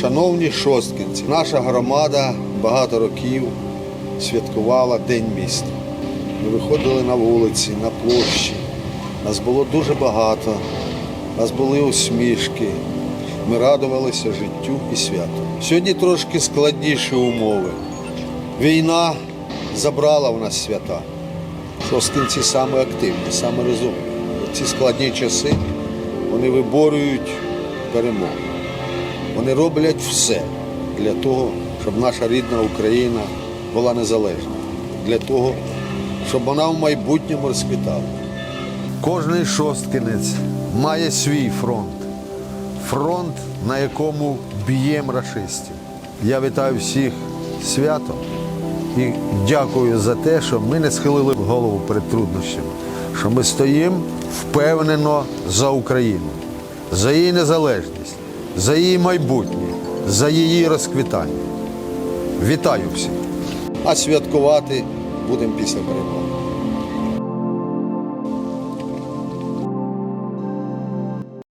Шановні шосткинці, наша громада багато років святкувала День міста. Ми виходили на вулиці, на площі. Нас було дуже багато, нас були усмішки. Ми радувалися життю і святу. Сьогодні трошки складніші умови. Війна забрала в нас свята. Шосткинці саме активні, саме розумні. Ці складні часи вони виборюють перемогу. Вони роблять все для того, щоб наша рідна Україна була незалежна, для того, щоб вона в майбутньому розквітала. Кожний шосткинець має свій фронт. Фронт, на якому б'ємо рашистів. Я вітаю всіх святом і дякую за те, що ми не схилили голову перед труднощами, що ми стоїмо впевнено за Україну, за її незалежність, за її майбутнє, за її розквітання. Вітаю всіх! А святкувати будемо після перемоги.